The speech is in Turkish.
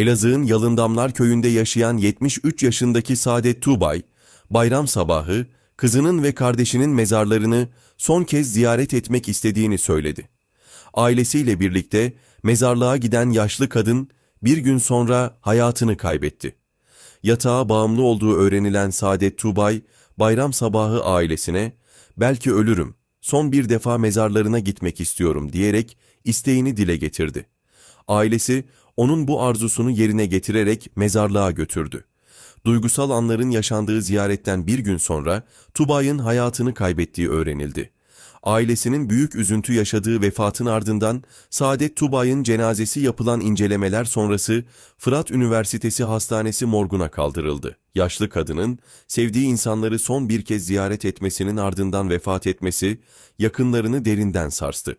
Elazığ'ın Yalındamlar köyünde yaşayan 73 yaşındaki Saadet Tuğbay, bayram sabahı kızının ve kardeşinin mezarlarını son kez ziyaret etmek istediğini söyledi. Ailesiyle birlikte mezarlığa giden yaşlı kadın bir gün sonra hayatını kaybetti. Yatağa bağımlı olduğu öğrenilen Saadet Tuğbay, bayram sabahı ailesine, belki ölürüm, son bir defa mezarlarına gitmek istiyorum diyerek isteğini dile getirdi. Ailesi onun bu arzusunu yerine getirerek mezarlığa götürdü. Duygusal anların yaşandığı ziyaretten bir gün sonra Tubay'ın hayatını kaybettiği öğrenildi. Ailesinin büyük üzüntü yaşadığı vefatın ardından Saadet Tubay'ın cenazesi yapılan incelemeler sonrası Fırat Üniversitesi Hastanesi morguna kaldırıldı. Yaşlı kadının sevdiği insanları son bir kez ziyaret etmesinin ardından vefat etmesi yakınlarını derinden sarstı.